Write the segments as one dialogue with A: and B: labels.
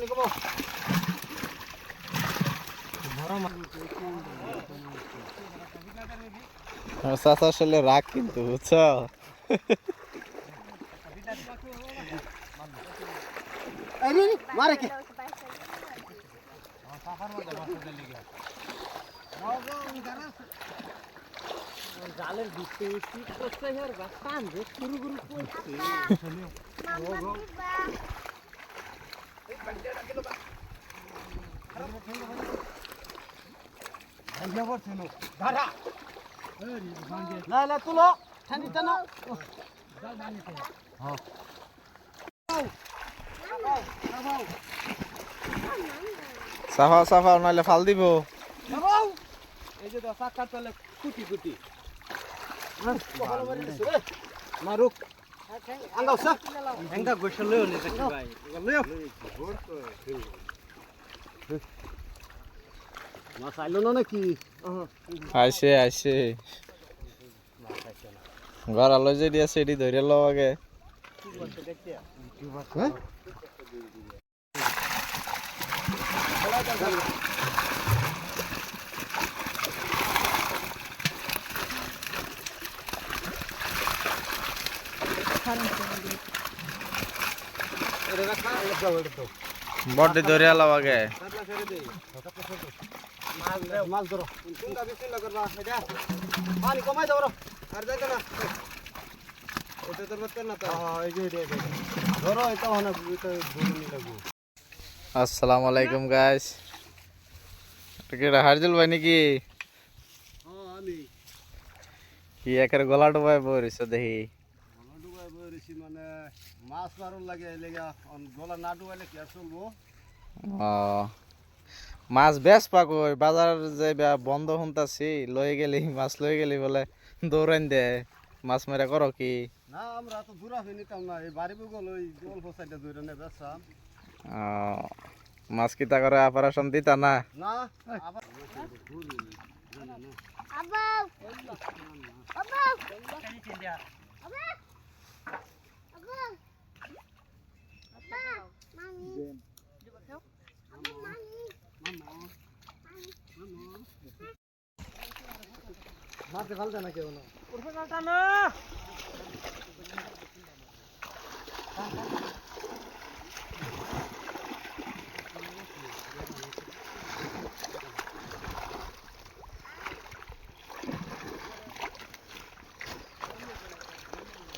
A: পানি কমো
B: চাচা আসলে রাগ কিন্তু বুঝছ?
A: মারে কে?
C: জালের ভিতরে কি করছে
A: তুলো ঠান্ডি টানো
B: সাফা সাফা নাহলে ফাল দিব।
A: এই যে চলে কুটি কুটি। মারুক মাছ আইলো না নাকি
B: আইসে আইসে ঘর আলো যে দিয়েছে এটি ধরে লো আগে।
A: হ্যাঁ এটা রাখা এটা এটা তো
B: বডি ধরে এলো আগে।
A: কাতলা ছেড়ে দেই কাতলা ছেড়ে দে মাছ ধরো মাছ ধরো তুমি বিসমিল্লাহ করবা এটা পানি কমাই দাও রো আর যাইতে না এটা তো করতে না তো হ্যাঁ এই যে এই যে ধরো এটা হনা এটা ধরে নি লাগবো
B: আসসালামু আলাইকুম গাইস কি হারজুল ভাই নাকি?
A: হ্যাঁ আমি।
B: কি একের গলা ডুবাই বইছে দেখি।
A: গলা বইছি মানে মাছ মারুন লাগে লেগা গলা না ডুবাইলে কি আর চলবো?
B: মাছ বেশ পাক বাজার যে বন্ধ শুনতাছি লই গেলি মাছ লই গেলি বলে দৌড়ান দে মাছ মেরা করো কি?
A: না আমরা তো দূরা হয়ে নিতাম না এই বাড়ি বগল ওই অল্প সাইডে ধরে নে বেসাম
B: মাছ কিতা করে অপারেশন দিতা না?
A: না আবার মারতে ফালতে না কেউ না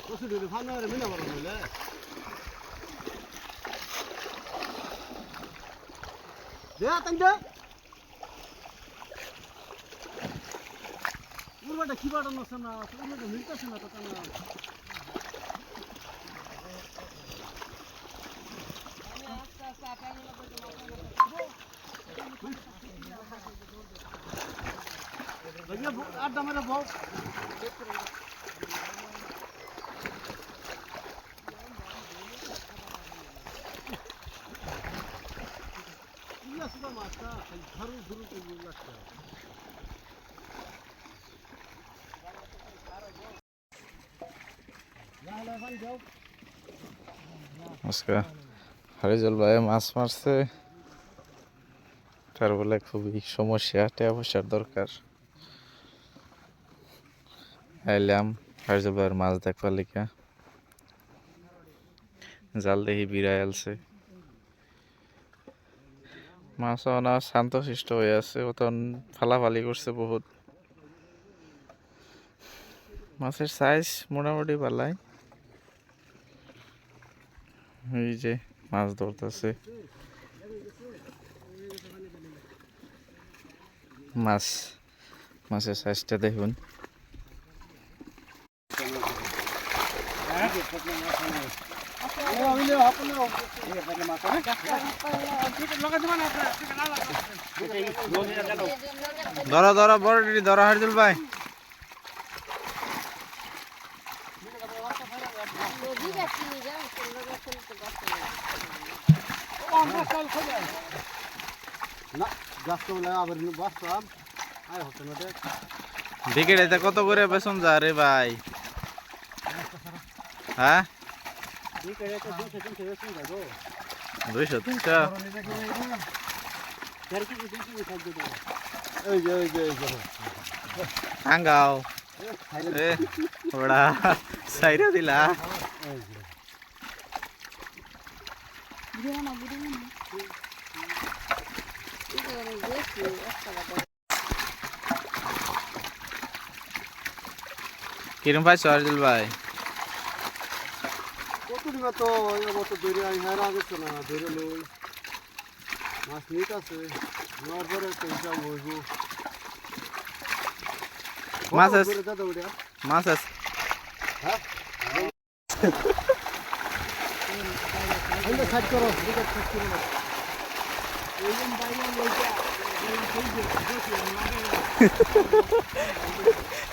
A: কসু দিলে ফান না রে বড় হইলে দে তাই দে উরবাটা Ya, tanda. Urwa da kibar no sana, urwa da milta sana ta tanda. भैया आठ दमरा
B: भाव হারিজল ভাই মাছ মারছে। তার বলে খুবই সমস্যা, টাকা পয়সার দরকার। আইলাম হারিজল ভাইয়ের মাছ দেখবার লিখা জাল দেখি বিড়াই আলছে। মাছ না শান্তশিষ্ট হয়ে আছে অতন ফালাফালি করছে বহুত। মাছের সাইজ মোটামুটি পালাই এই যে মাছ ধরতেছে। মাছ, মাছের সাইজটা দেখুন। ধরো ধরো বড় ধরো হারজুল ভাই। বিকেট কত করে বেসন যা রে ভাই? হ্যাঁ? দুইশো তিনশো আঙ্গাও এ ওড়া সাইরা দিলা কিরম পাইছো আরজুল ভাই
A: কতটি মতো এবার তো আমি হেরা গেছে না ধরে লই। মাছ নিট আছে নেওয়ার পরে তো হিসাব হইব।
B: মাছ আছে। মাছ আছে।
A: হ্যাঁ? করো সাইড করো।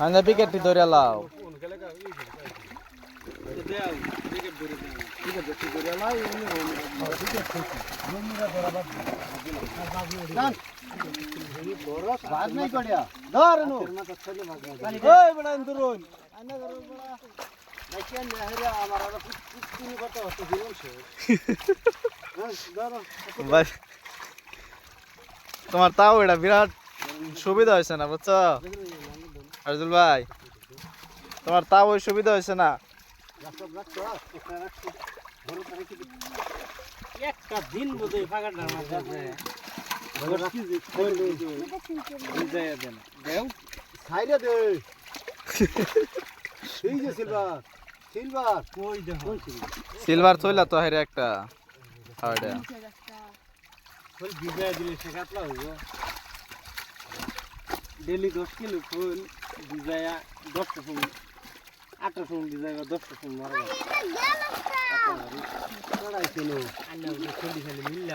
A: সে হ্যাঁ ধর
B: ভাই তোমার তাও এটা বিরাট সুবিধা হয়েছে না বুঝছ? আরজুল ভাই তোমার তাও ওই সুবিধা হয়েছে না?
A: একটা
C: দিন বোধহয় ফাঁকাটার মাঝে আছে।
A: সিলভার
B: থইলা তো হেরে একটা।
C: ফুল দিলে হইব। ডেলি দশ কিলো ফুল। ভিজাইয়া দশটা ফুল আটটা ফুল বিজয়া দশটা ফুল মারা গেল মিললে